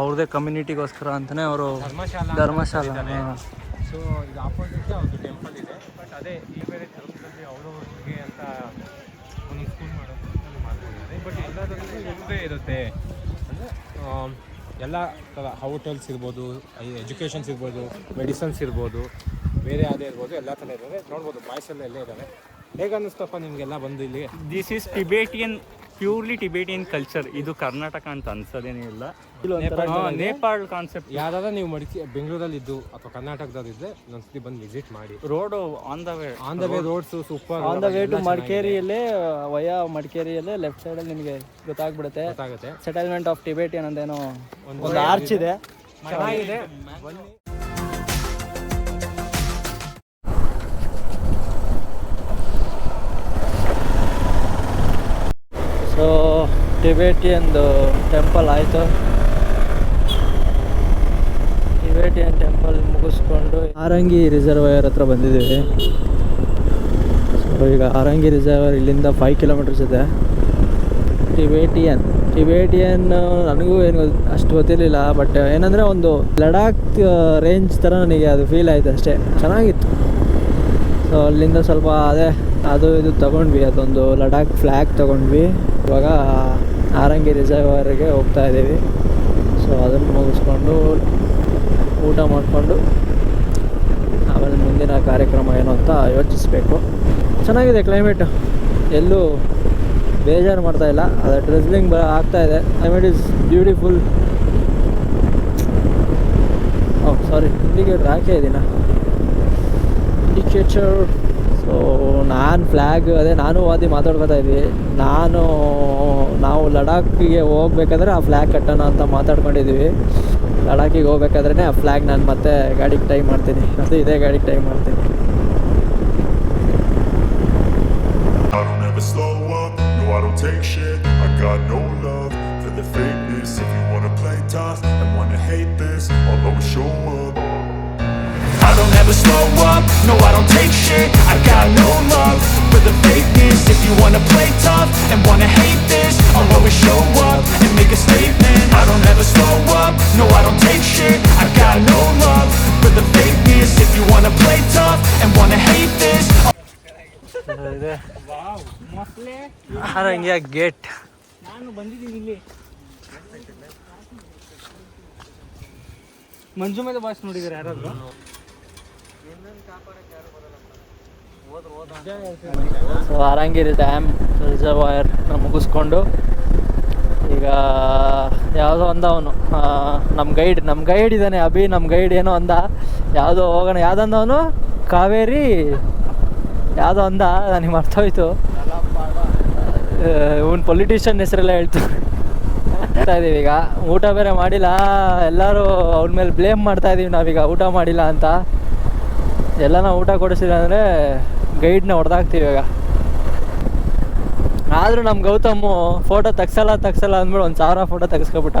ಅವ್ರದೇ ಕಮ್ಯುನಿಟಿಗೋಸ್ಕರ ಅಂತಾನೆ ಅವರು ಧರ್ಮಶಾಲಾ. ಸೊ ಇದು ಆಪೋಸಿಟ್ ಅವ್ರದ್ದು ಟೆಂಪಲ್ ಇದೆ. ಬಟ್ ಅದೇ ಈ ಬೇರೆ ಧರ್ಮದಲ್ಲಿ ಅವ್ರವ್ರಿಗೆ ಅಂತ ಒಂದು ಸ್ಕೂಲ್ ಮಾಡೋದು ಮಾಡ್ತಿದ್ದಾರೆ ಬಟ್ ಎಲ್ಲದರಲ್ಲೂ ಇಲ್ಲದೇ ಇರುತ್ತೆ. ಅಂದರೆ ಎಲ್ಲ ಥರ ಹೋಟೆಲ್ಸ್ ಇರ್ಬೋದು ಎಜುಕೇಷನ್ಸ್ ಇರ್ಬೋದು ಮೆಡಿಸನ್ಸ್ ಇರ್ಬೋದು ಬೇರೆ ಯಾವುದೇ ಇರ್ಬೋದು ಎಲ್ಲ ಥರ ಇದ್ದಾರೆ. ನೋಡ್ಬೋದು ಬಾಯ್ಸ್ ಎಲ್ಲ ಎಲ್ಲೇ ಇದ್ದಾವೆ ಹೇಗೆ ಅನ್ನಿಸ್ತಪ್ಪ ನಿಮಗೆಲ್ಲ ಬಂದು ಇಲ್ಲಿ? This is Tibetan purely Tibetan culture ಇದು ಕರ್ನಾಟಕ ಅಂತ ಅನ್ಸೋದೇನಿಲ್ಲ ನೇಪಾಳ್ ಕಾನ್ಸೆಪ್ಟ್ ಯಾರಾದ್ರೂ ನೀವು ಮಡಿಕೆ ಬೆಂಗಳೂರಲ್ಲಿ ಇದ್ದು ಅಥವಾ ಕರ್ನಾಟಕದಲ್ಲಿ ಇದ್ದರೆ ಒಂದ್ಸತಿ ಬಂದು ವಿಸಿಟ್ ಮಾಡಿ. Road on the way on the way roads super on the way to ಮಡಿಕೇರಿಯಲ್ಲೇ via ಮಡಿಕೇರಿಯಲ್ಲೇ ಲೆಫ್ಟ್ ಸೈಡಲ್ಲಿ ನಿಮಗೆ ಗೊತ್ತಾಗ್ಬಿಡುತ್ತೆ. ಸೆಟಲ್ಮೆಂಟ್ ಆಫ್ ಟಿಬೇಟಿಯನ್ ಅಂದೇನೋ ಒಂದು ಆರ್ಚ್ ಇದೆ. ಚೆನ್ನಾಗಿದೆ. ಟಿಬೇಟಿಯನ್ದು ಟೆಂಪಲ್ ಆಯಿತು. ಟಿಬೇಟಿಯನ್ ಟೆಂಪಲ್ ಮುಗಿಸ್ಕೊಂಡು ಆರಂಗಿ ರಿಸರ್ವಯರ್ ಹತ್ರ ಬಂದಿದ್ದೀವಿ. ಸೊ ಈಗ ಆರಂಗಿ ರಿಸರ್ವರ್ ಇಲ್ಲಿಂದ ಫೈವ್ ಕಿಲೋಮೀಟರ್ಸ್ ಇದೆ. ಟಿಬೇಟಿಯನ್ ಟಿಬೇಟಿಯನ್ ನನಗೂ ಏನು ಅಷ್ಟು ಗೊತ್ತಿರಲಿಲ್ಲ ಬಟ್ ಏನಂದರೆ ಒಂದು ಲಡಾಖ್ ರೇಂಜ್ ಥರ ನನಗೆ ಅದು ಫೀಲ್ ಆಯಿತು ಅಷ್ಟೇ. ಚೆನ್ನಾಗಿತ್ತು. ಸೊ ಅಲ್ಲಿಂದ ಸ್ವಲ್ಪ ಅದೇ, ಅದು ಇದು ತಗೊಂಡ್ವಿ, ಅದೊಂದು ಲಡಾಖ್ ಫ್ಲ್ಯಾಗ್ ತಗೊಂಡ್ವಿ. ಇವಾಗ ಆರಂಗಿ ರಿಸರ್ವರ್ಗೆ ಹೋಗ್ತಾ ಇದ್ದೀವಿ. ಸೊ ಅದನ್ನು ಮುಗಿಸ್ಕೊಂಡು ಊಟ ಮಾಡಿಕೊಂಡು ಆಮೇಲೆ ಮುಂದಿನ ಕಾರ್ಯಕ್ರಮ ಏನು ಅಂತ ಯೋಚಿಸಬೇಕು. ಚೆನ್ನಾಗಿದೆ ಕ್ಲೈಮೇಟು ಎಲ್ಲೂ ಬೇಜಾರು ಮಾಡ್ತಾ ಇಲ್ಲ. ಅದು ಡ್ರೆಸ್ಲಿಂಗ್ ಬ ಇದೆ. Climate is beautiful oh sorry ಇಲ್ಲಿಗೆ ಹಾಕೇ ಇದ್ದೀನ ಇಂಡಿಕೇಟರ್ ಸೊ ನಾನು ಫ್ಲ್ಯಾಗ್ ಅದೇ ನಾನು ವಾದಿ ಮಾತಾಡ್ಕೊತಾ ಇದ್ವಿ. ನಾನು, ನಾವು ಲಡಾಖಿಗೆ ಹೋಗ್ಬೇಕಾದ್ರೆ ಆ ಫ್ಲ್ಯಾಗ್ ಕಟ್ಟೋಣ ಅಂತ ಮಾತಾಡ್ಕೊಂಡಿದ್ವಿ. ಲಡಾಖಿಗೆ ಹೋಗ್ಬೇಕಾದ್ರೆ ಆ ಫ್ಲ್ಯಾಗ್ ನಾನು ಮತ್ತೆ ಗಾಡಿಗೆ ಟೈ ಮಾಡ್ತೀನಿ. ಅದು ಇದೇ ಗಾಡಿಗೆ ಟೈ ಮಾಡ್ತೀನಿ. Take shit. I got no love for the fakeness. If you wanna play tough I don't ever slow up, no I don't take shit I got no love for the fakeness If you wanna play tough and wanna hate this I'll always show up and make a statement I don't ever slow up, no I don't take shit I got no love for the fakeness If you wanna play tough and wanna hate this ಇದೆ ಆರಂಗಿಯ gate ನಾನು ಬಂದಿದ್ದೀನಿ ಇಲ್ಲಿ ಮಂಜು ಮೇಲೆ boss ನೋಡಿದ್ರೆ ಯಾರಾದ್ರು so ಆರಂಗಿರಿ dam reservoir ಮುಗಿಸ್ಕೊಂಡು ಈಗ ಯಾವುದೋ ಅಂದ ಅವನು. ನಮ್ಮ ಗೈಡ್ ನಮ್ಮ ಗೈಡ್ ಇದ್ದಾನೆ ಅಭಿ ನಮ್ಮ ಗೈಡ್ ಏನೋ ಅಂದ ಯಾವುದೋ ಹೋಗೋಣ, ಯಾವುದಂದ ಅವನು? ಕಾವೇರಿ. ಯಾವುದೋ ಅಂದ ನನಗೆ ಮರ್ತೋಯ್ತು. ಇವನು ಪೊಲಿಟಿಷಿಯನ್ ಹೆಸರೆಲ್ಲ ಹೇಳ್ತು ಮಾಡ್ತಾ ಈಗ. ಊಟ ಬೇರೆ ಮಾಡಿಲ್ಲ. ಎಲ್ಲರೂ ಅವ್ನ ಮೇಲೆ ಬ್ಲೇಮ್ ಮಾಡ್ತಾ ಇದೀವಿ ನಾವೀಗ. ಊಟ ಮಾಡಿಲ್ಲ ಅಂತ. ಎಲ್ಲ ನಾವು ಊಟ ಕೊಡಿಸಿಲ್ಲ ಅಂದರೆ ಗೈಡ್ನ ಹೊಡೆದಾಗ್ತೀವಿ ಇವಾಗ. ಆದರೂ ನಮ್ಮ ಗೌತಮ್ಮು ಫೋಟೋ ತಗ್ಸಲ್ಲ ತಗ್ಸಲ್ಲ ಅಂದ್ಬಿಟ್ಟು ಒಂದು ಸಾವಿರ ಫೋಟೋ ತೆಗೆಸ್ಕೊಬಿಟ್ಟ.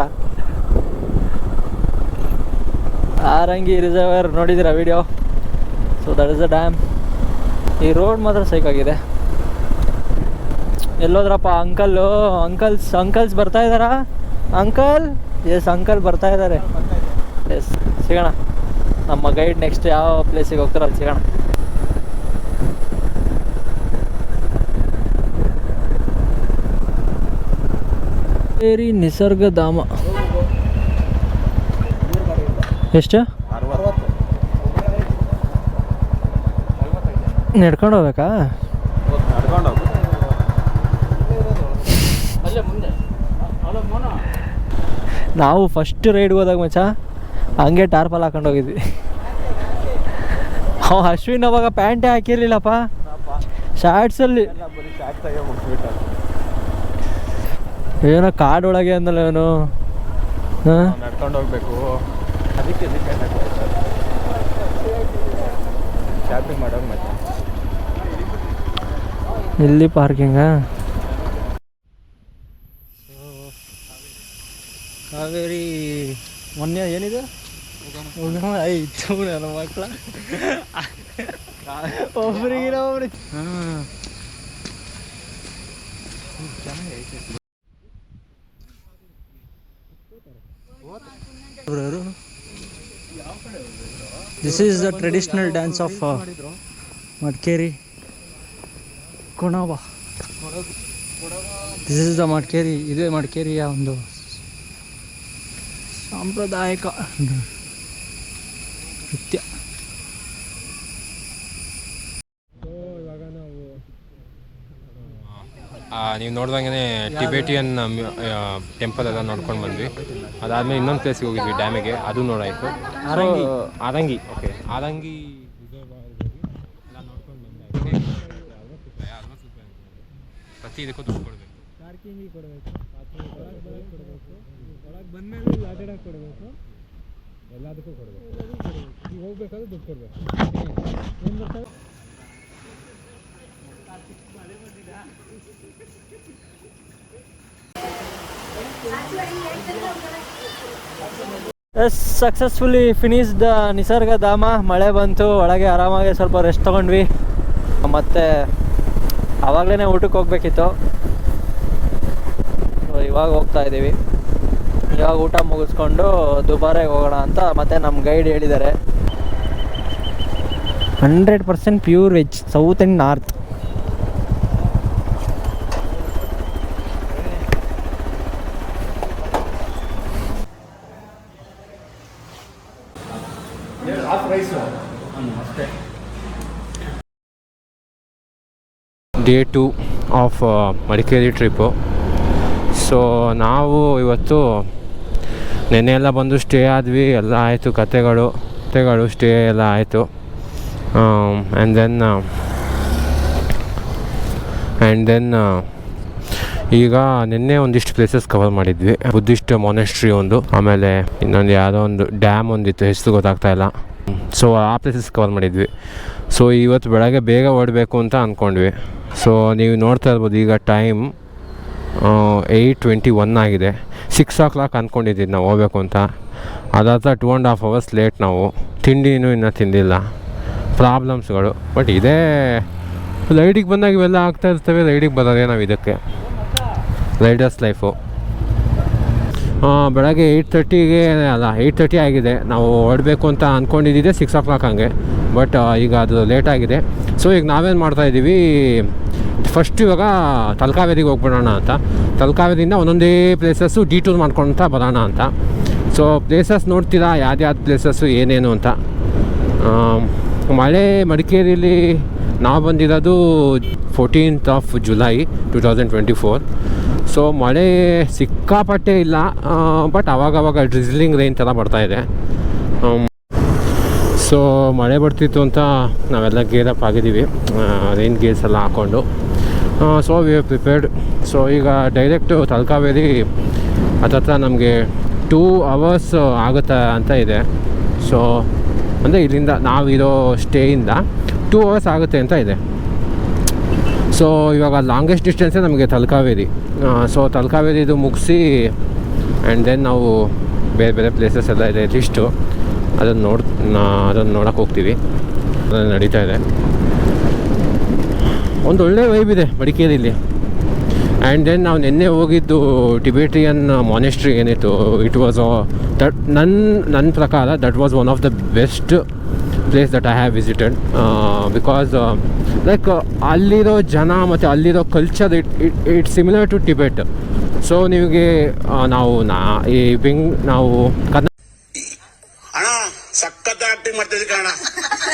ಆರಂಗಿ ರಿಸರ್ವರ್ ನೋಡಿದ್ದೀರಾ video so that is a dam ಈ ರೋಡ್ ಮಾತ್ರ ಸೈಕಾಗಿದೆ ಎಲ್ಲೋದ್ರಪ್ಪ ಅಂಕಲ್ಲು ಅಂಕಲ್ಸ್ ಅಂಕಲ್ಸ್ ಬರ್ತಾ ಇದ್ದಾರಾ? ಅಂಕಲ್ ಎಸ್ ಅಂಕಲ್ ಬರ್ತಾ ಇದ್ದಾರೆ. ಎಸ್ ಸಿಗೋಣ. ನಮ್ಮ ಗೈಡ್ ನೆಕ್ಸ್ಟ್ ಯಾವ ಪ್ಲೇಸಿಗೆ ಹೋಗ್ತಾರೋ ಅಲ್ಲಿ ಸಿಗೋಣ. ಬೇರಿ ನಿಸರ್ಗಧಾಮ ಎಷ್ಟು? ನಡ್ಕೊಂಡು ಹೋಗ್ಬೇಕಾ? ನಾವು ಫಸ್ಟ್ ರೈಡ್ ಹೋದಾಗ ಮಚ್ಚ, ಹಂಗೆ ಟಾರ್ಪಲ್ ಹಾಕೊಂಡು ಹೋಗಿದ್ವಿ. ಅವ ಅಶ್ವಿನ್ ಅವಾಗ ಪ್ಯಾಂಟೇ ಹಾಕಿರ್ಲಿಲ್ಲಪ್ಪ. ಶಾರ್ಟ್ಸಲ್ಲಿ ಏನೋ ಕಾಡೊಳಗೆ ಅಂದಲ್ಲ ಏನು ಹಾಂ? ನಡ್ಕೊಂಡು ಹೋಗ್ಬೇಕು. ಅದಕ್ಕೆ ಶಾಪಿಂಗ್ ಮಾಡೋದು ಮತ್ತೆ. ಇಲ್ಲಿ ಪಾರ್ಕಿಂಗಾ ಕಾವೇರಿ ಮೊನ್ನೆ ಏನಿದೆ? ಆಯ್ತು ನನ್ನ ಮಕ್ಕಳ ಒಬ್ರಿಗಿನ ಒಬ್ರಿಗೆ ಹಾಂ. This is the traditional dance of Madikeri ಕೊಣವ this is the Madikeri ಇದೇ ಮಡಿಕೇರಿಯ ಒಂದು ಸಾಂಪ್ರದಾಯಿಕ ನೃತ್ಯ. ನೀವು ನೋಡ್ದಂಗೆ ಟಿಬೇಟಿಯನ್ ಟೆಂಪಲ್ ಎಲ್ಲ ನೋಡ್ಕೊಂಡು ಬಂದ್ವಿ. ಅದಾದ್ಮೇಲೆ ಇನ್ನೊಂದು ಪ್ಲೇಸಿಗೆ ಹೋಗಿದ್ವಿ ಡ್ಯಾಮಿಗೆ. ಅದು ನೋಡಾಯಿತು. ಆರಂಗಿ. ಆದಂಗಿ ಓಕೆ ಆದಂಗಿ ಪ್ರತಿ ಇದಕ್ಕೂ ದುಡ್ಡು ಕೊಡಬೇಕು. ಪಾರ್ಕಿಂಗಿಗೆ ಕೊಡಬೇಕು ಕೊಡಬೇಕು ಒಳಗೆ ಬಂದಮೇಲೆ ಕೊಡಬೇಕು. ಎಲ್ಲದಕ್ಕೂ ಕೊಡಬೇಕು. ಈಗ ಹೋಗ್ಬೇಕಾದ್ರೆ ದುಡ್ಡು ಕೊಡಬೇಕು. Yes successfully finish the Nisargadhama ಮಳೆ ಬಂತು, ಒಳಗೆ ಆರಾಮಾಗಿ ಸ್ವಲ್ಪ ರೆಸ್ಟ್ ತೊಗೊಂಡ್ವಿ. ಮತ್ತು ಆವಾಗಲೇ ಊಟಕ್ಕೆ ಹೋಗ್ಬೇಕಿತ್ತು. ಇವಾಗ ಹೋಗ್ತಾ ಇದ್ದೀವಿ ಇವಾಗ ಊಟ ಮುಗಿಸ್ಕೊಂಡು ದುಬಾರೆಗೆ ಹೋಗೋಣ ಅಂತ ಮತ್ತೆ ನಮ್ಮ ಗೈಡ್ ಹೇಳಿದ್ದಾರೆ. Hundred percent pure veg south and north day two of Madikeri trip so ನಾವು ಇವತ್ತು ನೆನ್ನೆ ಎಲ್ಲ ಬಂದು ಸ್ಟೇ ಆದ್ವಿ, ಎಲ್ಲ ಆಯಿತು, ಕತೆಗಳು ಕತೆಗಳು ಸ್ಟೇ ಎಲ್ಲ ಆಯಿತು. ಆ್ಯಂಡ್ ದೆನ್ ಆ್ಯಂಡ್ ದೆನ್ ಈಗ ನಿನ್ನೆ ಒಂದಿಷ್ಟು ಪ್ಲೇಸಸ್ ಕವರ್ ಮಾಡಿದ್ವಿ. ಬುದ್ಧಿಸ್ಟ್ ಮೊನೆಸ್ಟ್ರಿ ಒಂದು, ಆಮೇಲೆ ಇನ್ನೊಂದು ಯಾವುದೋ ಒಂದು ಡ್ಯಾಮ್ ಒಂದಿತ್ತು, ಹೆಸರು ಗೊತ್ತಾಗ್ತಾ ಇಲ್ಲ. ಸೊ ಆ ಪ್ಲೇಸಸ್ ಕವರ್ ಮಾಡಿದ್ವಿ. ಸೊ ಇವತ್ತು ಬೆಳಗ್ಗೆ ಬೇಗ ಹೊರಡಬೇಕು ಅಂತ ಅಂದ್ಕೊಂಡ್ವಿ ಸೊ ನೀವು ನೋಡ್ತಾ ಇರ್ಬೋದು, ಈಗ ಟೈಮ್ ಏಯ್ಟ್ ಟ್ವೆಂಟಿ ಒನ್ ಆಗಿದೆ. ಸಿಕ್ಸ್ ಓ ಕ್ಲಾಕ್ ಅಂದ್ಕೊಂಡಿದ್ದೀವಿ ನಾವು ಹೋಗ್ಬೇಕು ಅಂತ. ಅದಾದ two and half hours late ನಾವು. ತಿಂಡಿನೂ ಇನ್ನೂ ತಿಂದಿಲ್ಲ. ಪ್ರಾಬ್ಲಮ್ಸ್ಗಳು ಬಟ್ ಇದೇ ರೈಡಿಗೆ ಬಂದಾಗ ಇವೆಲ್ಲ ಆಗ್ತಾ ಇರ್ತವೆ. ರೈಡಿಗೆ ಬರೋದೇ ನಾವು ಇದಕ್ಕೆ. ರೈಡರ್ಸ್ ಲೈಫು ಬೆಳಗ್ಗೆ ಏಯ್ಟ್ ತರ್ಟಿಗೆ ಅಲ್ಲ ಏಯ್ಟ್ ತರ್ಟಿ ಆಗಿದೆ. ನಾವು ಹೊರಡಬೇಕು ಅಂತ ಅಂದ್ಕೊಂಡಿದ್ದಿದ್ದೆ ಸಿಕ್ಸ್ ಓ ಕ್ಲಾಕ್ ಹಂಗೆ ಬಟ್ ಈಗ ಅದು ಲೇಟ್ ಆಗಿದೆ. ಸೊ ಈಗ ನಾವೇನು ಮಾಡ್ತಾಯಿದ್ದೀವಿ ಫಸ್ಟ್ ಇವಾಗ ತಲಕಾವೇರಿಗೆ ಹೋಗ್ಬಿಡೋಣ ಅಂತ. ತಲಕಾವೇರಿಯಿಂದ ಒಂದೊಂದೇ ಪ್ಲೇಸಸ್ಸು ಡಿ ಟೂರ್ ಮಾಡ್ಕೊಳ್ತಾ ಬರೋಣ ಅಂತ. ಸೊ ಪ್ಲೇಸಸ್ ನೋಡ್ತೀರಾ? ಯಾವ್ದ್ಯಾವ್ದು ಪ್ಲೇಸಸ್ಸು ಏನೇನು ಅಂತ? ಮಳೆ ಮಡಿಕೇರಿಯಲ್ಲಿ ನಾವು ಬಂದಿರೋದು fourteenth of July two thousand twenty four so ಮಳೆ ಸಿಕ್ಕಾಪಟ್ಟೆ ಇಲ್ಲ ಬಟ್ ಆವಾಗವಾಗ ಡ್ರಿಸ್ಲಿಂಗ್ ರೈನ್ ಥರ ಬರ್ತಾಯಿದೆ ಸೊ ಮಳೆ ಬರ್ತಿತ್ತು ಅಂತ ನಾವೆಲ್ಲ ಗೇರ್ ಅಪ್ ಆಗಿದ್ದೀವಿ. ರೈನ್ ಗೇರ್ಸ್ ಎಲ್ಲ ಹಾಕ್ಕೊಂಡು so we are prepared so ಈಗ ಡೈರೆಕ್ಟು ತಲಕಾವೇರಿ ಹತ್ರ ನಮಗೆ ಟೂ ಅವರ್ಸ್ ಆಗುತ್ತೆ ಅಂತ ಇದೆ. ಸೊ ಅಂದರೆ ಇಲ್ಲಿಂದ ನಾವಿರೋ ಸ್ಟೇಯಿಂದ ಟೂ ಅವರ್ಸ್ ಆಗುತ್ತೆ ಅಂತ ಇದೆ. ಸೊ ಇವಾಗ ಲಾಂಗೆಸ್ಟ್ ಡಿಸ್ಟೆನ್ಸೇ ನಮಗೆ ತಲಕಾವೇರಿ. ಸೊ ತಲಕಾವೇರಿದು ಮುಗಿಸಿ ಆ್ಯಂಡ್ ದೆನ್ ನಾವು ಬೇರೆ ಬೇರೆ ಪ್ಲೇಸಸ್ ಎಲ್ಲ ಇದೆ ಲಿಸ್ಟು ಅದನ್ನು ನೋಡ್ ಅದನ್ನು ನೋಡೋಕೆ ಹೋಗ್ತೀವಿ. ಅದನ್ನು ನಡೀತಾ ಇದೆ. ಒಂದು ಒಳ್ಳೆ ವೈಬ್ ಇದೆ ಮಡಿಕೇರಿಲಿ. ಆ್ಯಂಡ್ ದೆನ್ ನಾವು ನಿನ್ನೆ ಹೋಗಿದ್ದು ಟಿಬೇಟಿಯನ್ ಮಾನೆಸ್ಟ್ರಿ ಏನಿತ್ತು ಇಟ್ ವಾಸ್ ದಟ್ ನನ್ನ ನನ್ನ ಪ್ರಕಾರ that was one of the best place that I have visited because like ಅಲ್ಲಿರೋ ಜನ ಮತ್ತು ಅಲ್ಲಿರೋ culture it it it similar to Tibet so ನಿಮಗೆ ನಾವು ನಾ, ಈ ಬೆಂಗ್ ನಾವು ಕರ್ನಾ ಅಣ್ಣ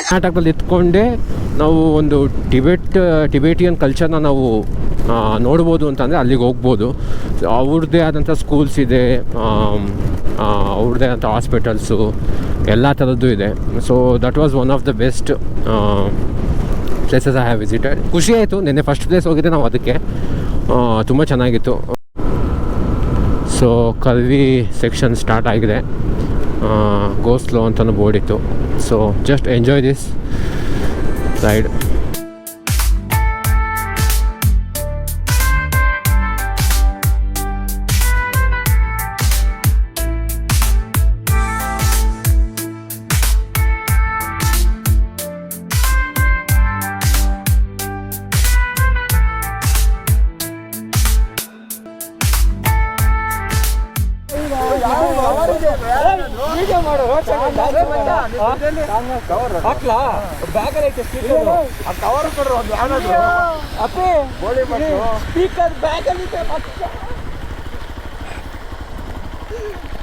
ಕರ್ನಾಟಕದಲ್ಲಿ ಇದ್ಕೊಂಡೇ ನಾವು ಒಂದು ಟಿಬೆಟ್, ಟಿಬೇಟಿಯನ್ ಕಲ್ಚರ್ನ ನಾವು ನೋಡ್ಬೋದು ಅಂತಂದರೆ ಅಲ್ಲಿಗೆ ಹೋಗ್ಬೋದು. ಅವ್ರದ್ದೇ ಆದಂಥ ಸ್ಕೂಲ್ಸ್ ಇದೆ ಅವ್ರದ್ದೇ ಆದಂಥ ಹಾಸ್ಪಿಟಲ್ಸು ಎಲ್ಲ ಥರದ್ದು ಇದೆ. So that was one of the best places I have visited ಖುಷಿ ಆಯಿತು, ನಿನ್ನೆ ಫಸ್ಟ್ ಪ್ಲೇಸ್ ಹೋಗಿದ್ದೆ ನಾವು ಅದಕ್ಕೆ. ತುಂಬ ಚೆನ್ನಾಗಿತ್ತು. ಸೊ ಕಲ್ವಿ ಸೆಕ್ಷನ್ ಸ್ಟಾರ್ಟ್ ಆಗಿದೆ. ಗೋ ಸ್ಲೋ ಅಂತಲೂ ಬೋರ್ಡ್ ಇತ್ತು. So just enjoy this ride ಹಾಕ್ಲಾ ಬ್ಯಾಗಲ್ಲಿ ಐತೆ ಕವರ್ ಕೊಡ್ರು ಒಂದು ಯಾವ್ದಾದ್ರು. ಅಪ್ಪಿ ಗೋಳಿ ಸ್ಪೀಕರ್ ಇದೆ ಮತ್ತೆ.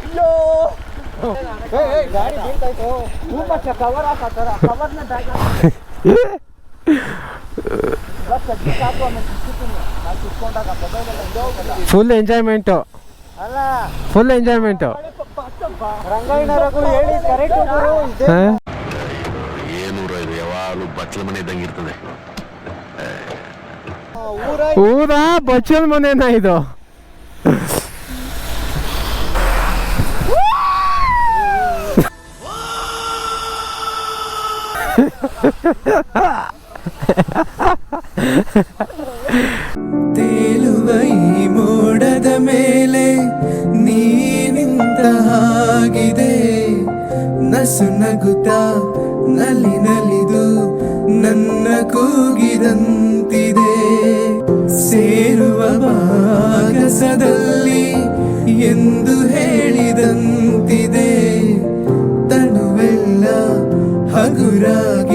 ಅಯ್ಯೋ. ಗಾಡಿ ಬೀಳ್ತಾಯ್ತು. ಕವರ್ ಹಾಕತ್ತಾರ ಕವರ್ನ ಬ್ಯಾಗ್ ಫುಲ್ ಎಂಜಾಯ್ಮೆಂಟು ಅಲ್ಲ ಫುಲ್ ಎಂಜಾಯ್ಮೆಂಟು ರಂಗಯ್ಯನವರೆಗೂ ಹೇಳಿ ಕರೆಕ್ಟ್ ಗುರು ಇದೆ ಬಚ್ಚಲ ಮನೆ ಇದ್ದಂಗೆ ಇರ್ತದೆ ಊರ ಬಚ್ಚಲ ಮನೆನ ಮನೆನಾ ಇದು? ತೇಲುವ ಈ ಮೋಡದ ಮೇಲೆ ನೀನಿಂದ ಹಾಗಿದೆ. ನಸು ನಗುತ್ತ ನಲಿ ನಲಿದು ನನ್ನ ಕೂಗಿದಂತಿದೆ. ಸೇರುವ ಭಾಗಸದಲ್ಲಿ ಎಂದು ಹೇಳಿದಂತಿದೆ. ತನುವೆಲ್ಲ ಹಗುರಾಗಿ